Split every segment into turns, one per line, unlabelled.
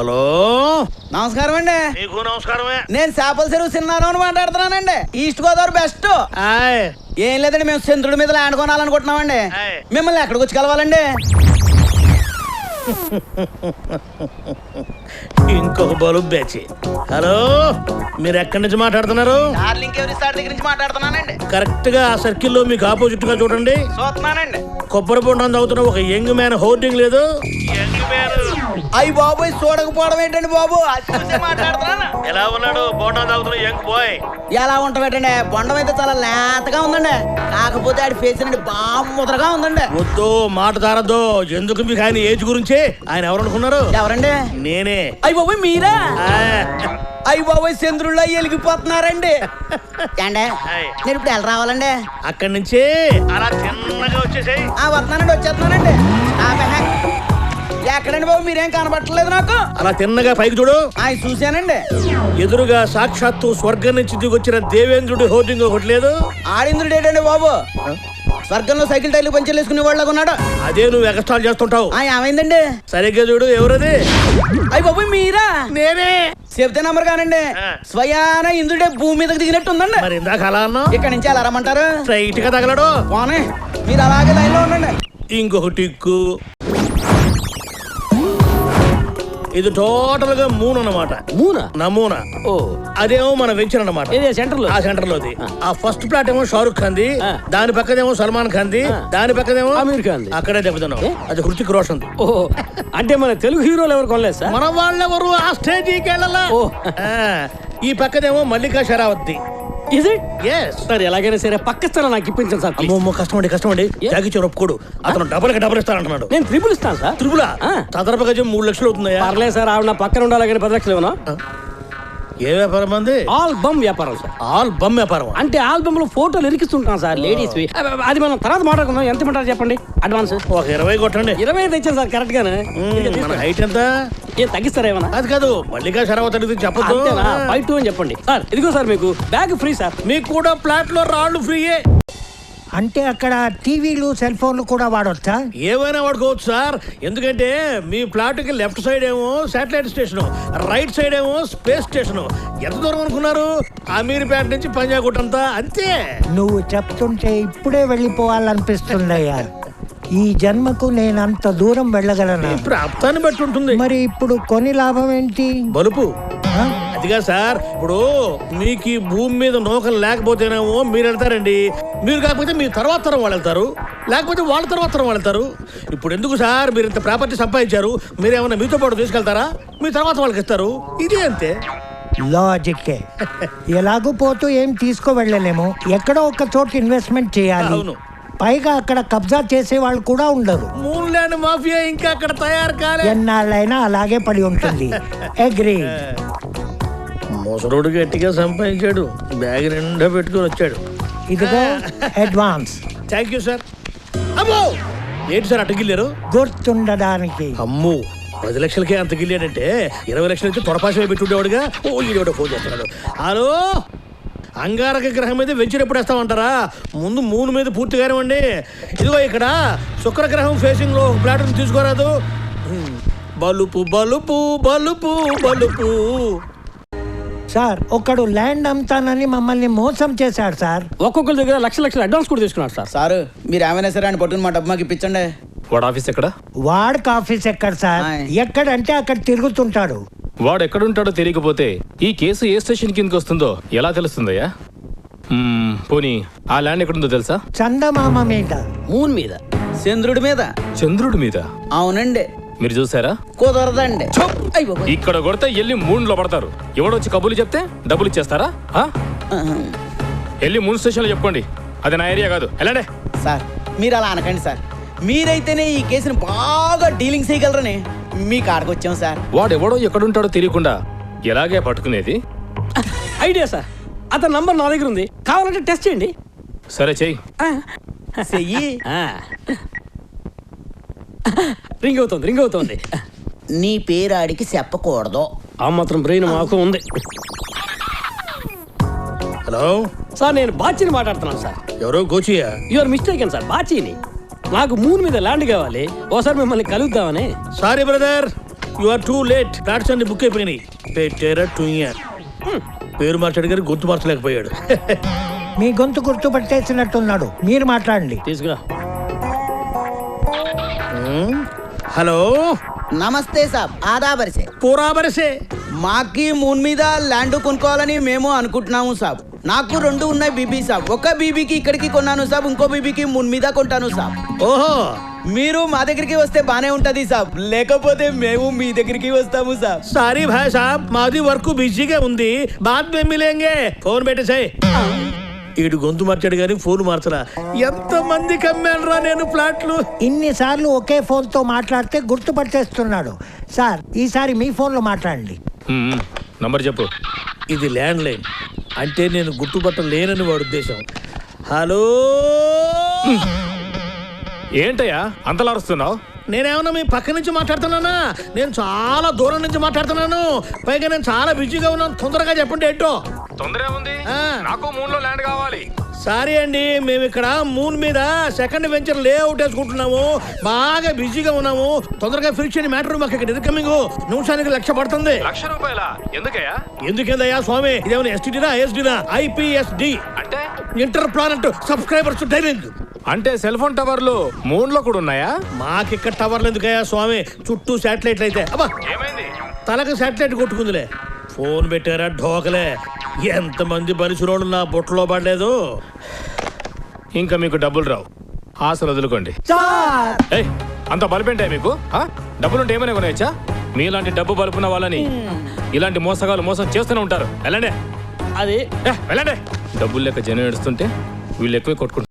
Hello?
నమస్కారం అండి
నీకు నమస్కారమే.
నేను చేపల చెరువు సిన్నారావు మాట్లాడుతున్నానండి. ఈస్ట్ గోదావరి బెస్ట్ ఏం లేదండి మేము చంద్రుడి మీద ల్యాండ్ కొనాలనుకుంటున్నామండి. మిమ్మల్ని ఎక్కడికి వచ్చి కలవాలండి?
ఇంకొక బలు బ్యాచి. హలో? మీరు ఎక్కడి నుంచి మాట్లాడుతున్నారు?
డార్లింగ్ ఎవరి సార్ దగ్గర నుంచి మాట్లాడుతున్నానండి.
కరెక్ట్గా ఆ సర్కిల్లో మీకు ఆపోజిట్గా చూడండి.
చూస్తున్నానండి.
కొబ్బరి బొండం తాగుతున్న ఒక యంగ్ మ్యాన్ హోర్డింగ్ లేదు. యంగ్ మ్యాన్
అయ్యి బాబోయ్ చూడకపోవడం ఏంటండి బాబు?
ఎలా ఉన్నాడు? బొండం తాగుతున్న యంగ్ బాయ్.
ఎలా ఉంటావేటండి? బొండం అయితే చాలా లేతగా ఉందండి. కాకపోతే ఆడి ఫేస్ అండి బాగా ముద్రగా ఉందండి.
వద్దు మాట తారద్దు ఎందుకు మీకు ఆయన ఏజ్ గురించి? ఆయన ఎవరు అనుకున్నారు?
ఎవరండి?
నేనే.
అయ్యి బాబోయ్ మీరా?
ఆ,
అయ్యి బాబోయ్ చంద్రుల్లో వెలిగిపోతున్నారండి. నేను ఇప్పుడు ఎలా రావాలండి?
అక్కడి నుంచి. అలా చిన్నగా వచ్చేసాయి.
ఆ వస్తున్నానండి వచ్చేస్తున్నానండి. ఎక్కడండి బాబు? మీరేం కనబట్టలేదు నాకు?
అలా తిన్నగా పైకి చూడు.
అవి చూశానండి.
ఎదురుగా సాక్షాత్తు స్వర్గం నుంచి దిగొచ్చిన దేవేంద్రుడి హోర్డింగ్ ఒకటి లేదు.
ఆడింద్రుడు ఏంటండి బాబు? స్వర్గంలో సైకిల్ టైర్లు పంచర్లు వేసుకునే వాళ్ళగా ఉన్నాడు.
అదే నువ్వు ఎక్స్ట్రాల్ చేస్తుంటావు.
ఆ ఏమైందండి?
సరిగ్గా చూడు ఎవరది?
అయ్యి బాబు మీరా?
నేనే.
చెప్తే నమ్మరు కానండి. స్వయాన ఇంద్రుడే భూమి మీదకి దిగినట్టు ఉందండి
మరి ఇందాక అలా అన్నావు?
ఇక్కడ నుంచి ఎలా రమ్మంటారు?
స్ట్రైట్గా తగలడు.
పోనీ. మీరు అలాగే లైన్లో ఉండండి.
ఇంకొక టిక్కు ఇది టోటల్గా మూన్ అన్నమాట.
మూనా?
నమూనా
ఓ.
అదేమో మన వెంచర్ అన్నమాట.
ఏదే సెంటర్లో
ఆ సెంటర్ లోది ఆ ఫస్ట్ ప్లాట్ ఏమో షారుఖ్ ఖాన్ ది
ఆ.
దాని పక్కదేమో సల్మాన్ ఖాన్ ది
ఆ.
దాని పక్కదేమో
ఆమీర్ ఖాన్.
అక్కడే దెబ్బతున్నావు
ఏ?
అది హృతిక్ రోషన్
ఓ. అంటే మన తెలుగు హీరోలు ఎవరు కొనలేదు సార్?
మన వాళ్ళెవరు ఆ స్టేజీకి వెళ్ళాలా ఈ పక్కదేమో Mallika Sherawat the
is it
yes
sir ఎలాగైనా సరే పక్క స్థలం నాకు ఇప్పించండి సార్ please.
అమ్మో కష్టం అండి కష్టం అండి? జాగిచ్చారు ఒప్పుకోడు అతను డబల్గా డబల్ ఇస్తానంటున్నాడు.
నేను ట్రిపుల్ ఇస్తాను సార్.
త్రిపుల. చదరపు గజం మూడు లక్షలు అవుతుందయ్యా?
పర్లేదు సార్ ఆవిడ నా పక్కన ఉండాలి కానీ పది లక్షలు ఇవ్వను.
ఏ వ్యాపారం అంది?
ఆల్బమ్ వ్యాపారం సార్.
ఆల్ బమ్ వ్యాపారం
అంటే ఆల్బమ్లో ఫోటోలు ఇరికిస్తుంటాం సార్ లేడీస్ అది మనం తర్వాత మాట్లాడుకుందాం. ఎంత ఇమ్మంటారు చెప్పండి? అడ్వాన్స్
ఒక ఇరవై కొట్టండి.
ఇరవై ఐదు ఇచ్చాను సార్ కరెక్ట్ గానే.
హైట్ ఎంత?
ఏం తగ్గిస్తారా ఏమన్నా?
అది కాదు మల్లికా షరావత్ అడిగితే చెప్పదు
అంతేనా? ఫైవ్ టూ అని చెప్పండి. సార్ ఇదిగో సార్ మీకు బ్యాగ్ ఫ్రీ సార్.
మీకు కూడా ప్లాట్లో రాళ్ళు ఫ్రీయే.
అంటే అక్కడ టీవీలు సెల్ ఫోన్లు కూడా వాడొచ్చా?
ఏమైనా వాడుకోవచ్చు సార్. ఎందుకంటే మీ ప్లాట్కి లెఫ్ట్ సైడ్ ఏమో శాటిలైట్ స్టేషన్ రైట్ సైడ్ ఏమో స్పేస్ స్టేషన్. ఎంత దూరం అనుకున్నారు? అమీర్పేట నుంచి పంజాగుట్ అంతా అంతే.
నువ్వు చెప్తుంటే ఇప్పుడే వెళ్ళిపోవాలనిపిస్తుందయ్యా. ఈ జన్మకు నేను అంత దూరం వెళ్ళగలనా?
ప్రాప్తాన్ని బట్టి ఉంటుంది.
మరి ఇప్పుడు కొని లాభం ఏంటి?
బలుపు? అదిగా సార్ ఇప్పుడు మీకు ఈ భూమి మీద నూకలు లేకపోతేనేమో మీరు వెళ్తారండి. మీరు కాకపోతే మీ తర్వాత తరం వాళ్ళు వెళ్తారు. లేకపోతే వాళ్ళ తర్వాత తరం వాళ్ళు వెళ్తారు. ఇప్పుడు ఎందుకు సార్ మీరు ఇంత ప్రాపర్టీ సంపాదించారు? మీరు ఏమైనా మీతో పాటు తీసుకెళ్తారా? మీ తర్వాత వాళ్ళకి ఇస్తారు. ఇదే అంతే.
లాజిక్కే ఎలాగూ పోతూ ఏం తీసుకో వెళ్ళలేము ఎక్కడో ఒక చోట ఇన్వెస్ట్మెంట్ చేయాలి.
అవును.
పైగా అక్కడ కబ్జా చేసే వాళ్ళు కూడా ఉండరు.
మూన్ ల్యాండ్ మాఫియా ఇంకా అక్కడ తయారు కాలే.
ఎన్నాళ్ళైనా అలాగే పడి ఉంటుంది. అగ్రీ
ముసరుడు గట్టిగా సంపాదించాడు. బ్యాగ్ నిండా పెట్టుకొని వచ్చాడు.
ఇదిగో అడ్వాన్స్.
థ్యాంక్ యూ సార్ అమ్మో! ఏంటి సార్ అటగిల్లారు
గుర్తుండడానికి.
అమ్ము! పది లక్షలకే అంత గిల్లాడంటే ఇరవై లక్షల నుంచి తొడపాసమే పెట్టుండేవాడుగా ఓ ఈడేవాడు ఫోన్ చేస్తున్నాడు. హలో అంగారక గ్రహం మీద వెంచర్ ఎప్పుడు వేస్తామంటారా? ముందు మూడు మీద పూర్తిగానే ఉండి ఇదిగో ఇక్కడ శుక్రగ్రహం ఫేసింగ్లో ప్లాట్ తీసుకోరాదు. బలుపు బలుపు బలుపు బలుపు.
సార్ ఒకడు ల్యాండ్ అమ్ముతానని మమ్మల్ని మోసం చేశాడు సార్.
ఒక్కొక్కరి దగ్గర లక్ష లక్షల అడ్వాన్స్ కూడా తీసుకున్నారు సార్.
సారు మీరు ఏమైనా సరే అని పట్టుకుని మా డబ్బు మాకు ఇప్పించండి.
వాడు ఆఫీస్ ఎక్కడ?
వాడికి ఆఫీస్ ఎక్కడ సార్. ఎక్కడంటే అక్కడ తిరుగుతుంటాడు.
వాడు ఎక్కడుంటాడో తెలియకపోతే ఈ కేసు ఏ స్టేషన్ కిందకి వస్తుందో ఎలా తెలుస్తుందయ్యా? మ్మ్, పోనీ ఆ ల్యాండ్ ఎక్కడుందో తెలుసా?
చందమామ మీద.
మూన్ మీద.
చంద్రుడి మీద.
చంద్రుడి మీద?
అవునండి.
మీరు చూసారా?
కుదరదండి. అయ్య బాబోయ్.
ఇక్కడ కొడితే వెళ్ళి మూన్లో పడతారు. ఎవడొచ్చి కబుర్లు చెప్తే డబ్బులు ఇచ్చేస్తారా? ఆ?
ఆహా.
వెళ్ళి మూన్ స్టేషన్లో చెప్పుకోండి. అది నా ఏరియా కాదు. వెళ్ళండి.
సార్ మీరు అలా అనకండి సార్. మీరైతేనే ఈ కేసుని బాగా డీలింగ్ చేయగలరని. మీ కాడకు వచ్చాం సార్.
వాడు ఎవడో ఎక్కడుంటాడో తెలియకుండా ఎలాగే పట్టుకునేది?
Idea sir. అతని నంబర్ నా దగ్గర ఉంది. కావాలంటే టెస్ట్ చేయండి.
సరే చెయ్యి.
చెయ్యి.
రింగ్ అవుతుంది రింగ్ అవుతుంది.
నీ పేరు ఆడికి చెప్పకూడదు.
ఆ మాత్రం బ్రెయిన్ మాకు ఉంది.
హలో?
సార్ నేను బాచిని మాట్లాడుతున్నాను సార్.
ఎవరో గోచియా?
Your mistake sir. బాచీని. నాకు మూన్ మీద ల్యాండ్ కావాలి. ఓసారి మిమ్మల్ని కలుద్దామని.
Sorry brother you are too late flats అన్ని బుక్ అయిపోయినాయి. పెట్టారా టూయా పేరు మార్చాడు కానీ గొంతు మార్చలేకపోయాడు.
మీ గొంతు గుర్తుపట్టేసినట్టున్నాడు. మీరు మాట్లాడండి.
తీసుకురా.
హలో
నమస్తే సాబ్. ఆదాబర్ సే
పూరా బరసే
మాకి మూన్ మీద ల్యాండ్ కొనుక్కోవాలని మేము అనుకుంటున్నాము సాబ్. నాకు రెండు ఉన్నాయి బీబీ సాబ్. ఒక బీబీకి ఇక్కడికి కొన్నాను సాబ్ ఇంకో బీబీకి మూన్ మీద కొంటాను సాబ్.
ఓహో.
మీరు మా దగ్గరికి వస్తే బానే ఉంటది సాబ్. లేకపోతే మేము మీ దగ్గరికి వస్తాము సాబ్.
సారీ భాయ్ సాబ్ మాది వర్క్ బిజీగా ఉంది. బాద్ మే మిలేంగే ఫోన్ పెట్టేసాయి ఈడు గొంతు మార్చాడు కానీ ఫోన్ మార్చరా ఎంత మంది కమ్మానురా నేను ఫ్లాట్లు?
ఇన్నిసార్లు ఒకే ఫోన్తో మాట్లాడితే గుర్తుపట్టేస్తున్నాడు. సార్ ఈసారి మీ ఫోన్లో మాట్లాడండి.
నంబర్ చెప్పు.
ఇది ల్యాండ్ లైన్ అంటే నేను గుర్తుపట్టలేనని వాడు ఉద్దేశం. హలో?
ఏంటయ్యా? అంతలా అరుస్తున్నావు
నేనేమన్నా మీ పక్క నుంచి మాట్లాడుతున్నానా? నేను చాలా దూరం నుంచి మాట్లాడుతున్నాను. పైగా నేను చాలా బిజీగా ఉన్నాను. తొందరగా చెప్పండి ఏంటో.
తొందర ఏముంది. నాకు మూన్లో ల్యాండ్ కావాలి.
సారీ అండి మేము ఇక్కడ మూన్ మీద సెకండ్ వెంచర్ లేఅవుట్ వేసుకుంటున్నాము. బాగా బిజీగా ఉన్నాము. తొందరగా ఫినిష్ చేయని మ్యాటర్ మాకు ఇక్కడ ఇన్కమింగ్ నిమిషానికి లక్ష పడుతుంది.
లక్ష రూపాయల? ఎందుకయ్యా?
ఎందుకేందయ్యా స్వామి? ఇదేమైనా ఎస్టీడీనా ఐఎస్డీనా ఐపీఎస్డి
అంటే
ఇంటర్ ప్లానెట్ సబ్స్క్రైబర్స్ డైలింగ్
అంటే? సెల్ ఫోన్ టవర్లు మూన్లో కూడా ఉన్నాయా?
మాకిక్కడ టవర్లు ఎందుకయ్యా స్వామి? చుట్టూ శాటిలైట్లు అయితే. అబ్బా!
ఏమైంది?
తలకు శాటిలైట్ కొట్టుకుందిలే. ఫోన్ పెట్టారా ఢోకలే? ఎంతమంది బలిసిరోళ్ళు నా బుట్టలో పడలేదు?
ఇంకా మీకు డబ్బులు రావు. ఆశలు వదులుకోండి. ఏయ్ అంత బలిపేంటే మీకు? ఆ? డబ్బులుంటే ఏమైనా కొనేయచ్చా? మీలాంటి డబ్బు బలుపున్న వాళ్ళని ఇలాంటి మోసగాలు మోసం చేస్తూనే ఉంటారు. వెళ్ళండి.
అది
ఏ, వెళ్ళండి. డబ్బులు లెక్క జనం ఏడుస్తుంటే వీళ్ళు ఎక్కువ కొట్టుకుంటారు.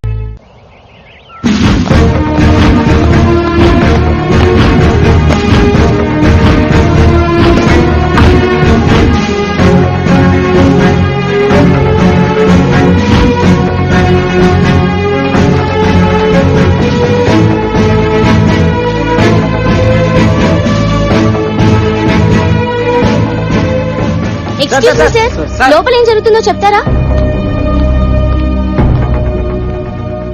ఎక్స్క్యూజ్ మీ సార్ లోపల ఏం జరుగుతుందో చెప్తారా?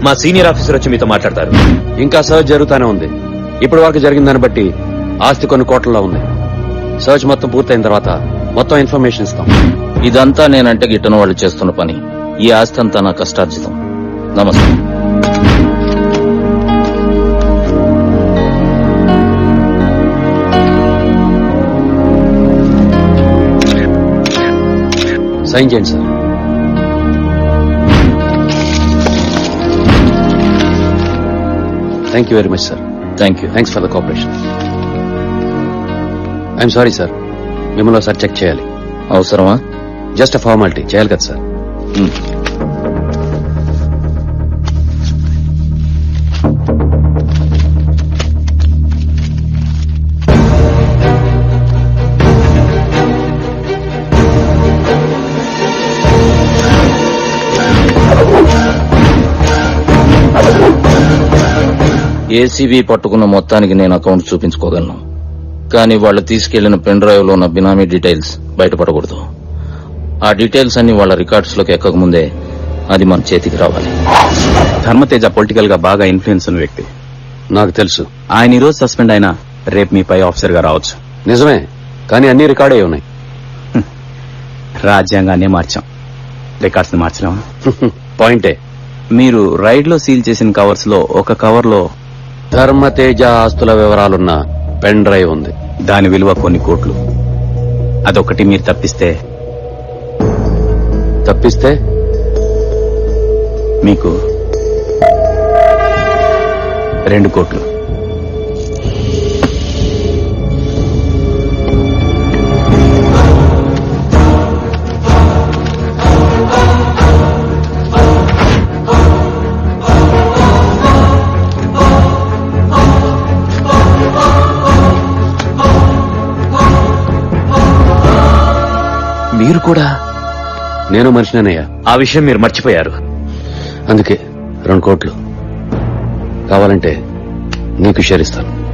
మా సీనియర్ ఆఫీసర్ వచ్చి మీతో మాట్లాడతారు. ఇంకా సర్చ్ జరుగుతూనే ఉంది. ఇప్పటి వరకు జరిగిన దాన్ని బట్టి ఆస్తి కొన్ని కోట్లలో ఉంది సర్చ్ మొత్తం పూర్తయిన తర్వాత మొత్తం ఇన్ఫర్మేషన్ ఇస్తాం.
ఇదంతా నేనంటే గిట్టన వాళ్ళు చేస్తున్న పని. ఈ ఆస్తి అంతా నా కష్టార్జితం. నమస్తే.
సైన్ చేయండి sir thank you very much sir
thank you
thanks for the cooperation I'm sorry sir మిమ్మల్ని సార్ చెక్ చేయాలి.
అవసరమా?
జస్ట్ ఫార్మాలిటీ చేయాలి కదా సార్
ఏసీబీ పట్టుకున్న మొత్తానికి నేను అకౌంట్ చూపించుకోగలను. కానీ వాళ్ళు తీసుకెళ్ళిన పెన్ డ్రైవ్లో ఉన్న బినామీ డీటెయిల్స్ బయటపడకూడదు. ఆ డీటెయిల్స్ అన్ని వాళ్ళ రికార్డ్స్లోకి ఎక్కకముందే అది మన చేతికి రావాలి.
ధర్మతేజ పొలిటికల్గా బాగా ఇన్ఫ్లుయెన్స్ ఉన్న వ్యక్తి.
నాకు తెలుసు.
ఆయన ఈ రోజు సస్పెండ్ అయినా రేపు మీ పై ఆఫీసర్గా రావచ్చు.
నిజమే. కానీ అన్ని రికార్డ్ ఉన్నాయి.
రాజ్యాంగాన్నే మార్చాం. రికార్డ్స్ని మార్చలేమా?
పాయింటే.
మీరు రైడ్లో సీల్ చేసిన కవర్స్లో ఒక కవర్లో
ధర్మతేజ ఆస్తుల వివరాలున్న పెన్ డ్రైవ్ ఉంది.
దాని విలువ కొన్ని కోట్లు. అదొకటి మీరు తప్పిస్తే?
తప్పిస్తే?
మీకు రెండు కోట్లు.
మీరు కూడా? నేను మనిషినేనయ్యా.
ఆ విషయం మీరు మర్చిపోయారు.
అందుకే రెండు కోట్లు కావాలంటే నీకు షేర్ ఇస్తాను.